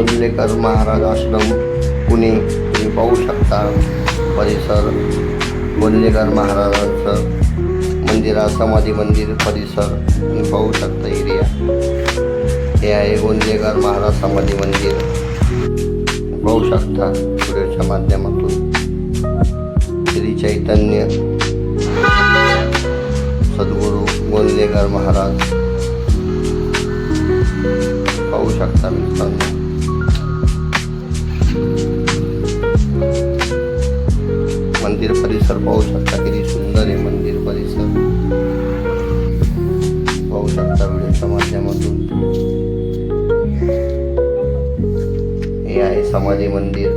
गोंदलेकर महाराज आश्रम पुणे. तुम्ही पाहू शकता परिसर. गोंदलेकर महाराजांचं मंदिरा समाधी मंदिर परिसर. तुम्ही पाहू शकता एरिया. हे आहे गोंदलेकर महाराज समाधी मंदिर. पाहू शकता व्हिडिओच्या माध्यमातून. श्री चैतन्य सद्गुरू गोंदलेकर महाराज. पाहू शकता मित्रांनो. तर परिसर पाहू शकता किती सुंदर आहे मंदिर परिसर. पाहू शकता व्हिडिओच्या माध्यमातून. हे आहे समाधी मंदिर.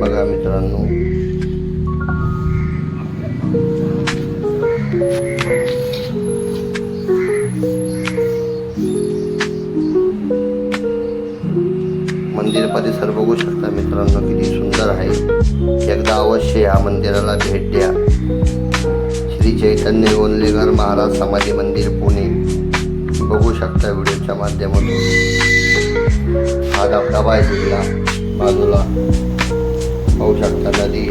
बघा मित्रांनो. मंदिरमध्ये सर्व शकता मित्रांनो किती सुंदर आहे. एकदा अवश्य या मंदिराला भेट द्या. श्री चैतन्य गोंदलेकर महाराज समाधी मंदिर पुणे. बघू शकता व्हिडिओच्या माध्यमातून. हा धबधबा आहे तिथला बाजूला पाहू शकता नदी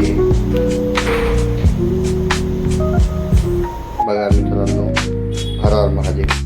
बघा मित्रांनो हरार महादेव.